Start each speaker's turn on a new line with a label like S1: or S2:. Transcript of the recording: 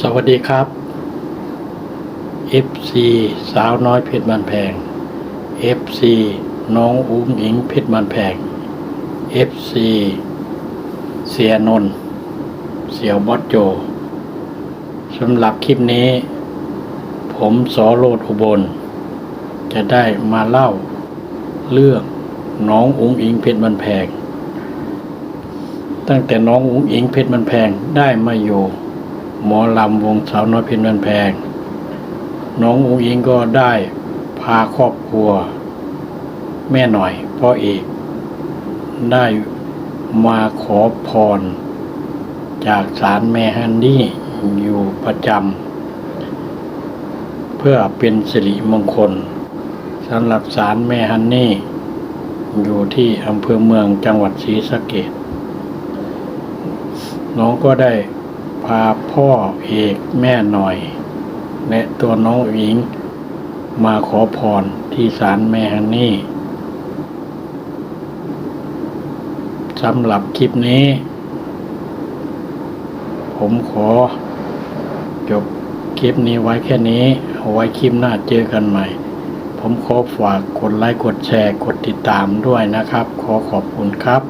S1: สวัสดีครับ FC สาวน้อยเพชรมันแพง FC น้องอุ้งอิงเพชรมันแพง FC เสียนนท์เสียวบอสโจสำหรับคลิปนี้ ผมสอโรดอุบล จะได้มาเล่า เรื่องน้องอุ้งอิงเพชรมันแพง ตั้งแต่น้องอุ้งอิงเพชรมันแพงได้มาอยู่ หมอลำวงสาวน้อยเพชรมันแพง น้องอุ้งอิงก็ได้พาครอบครัว แม่หน่อยพ่อเอกได้มาขอพร จากศาลแม่ฮันนี่อยู่ประจำเพื่อเป็นสิริมงคลสำหรับศาลแม่ฮันนี่ อยู่ที่อำเภอเมืองจังหวัดศรีสะเกษน้องก็ได้ พาพ่อเอกแม่หน่อย และตัวน้องหญิง มาขอพรที่ศาลแม่ฮันนี่สำหรับคลิปนี้ ผมขอ จบคลิปนี้ไว้แค่นี้เอาไว้คลิปหน้าเจอกันใหม่ ผมขอฝากกดไลค์กดแชร์กดติดตามด้วยนะครับ ขอขอบคุณครับ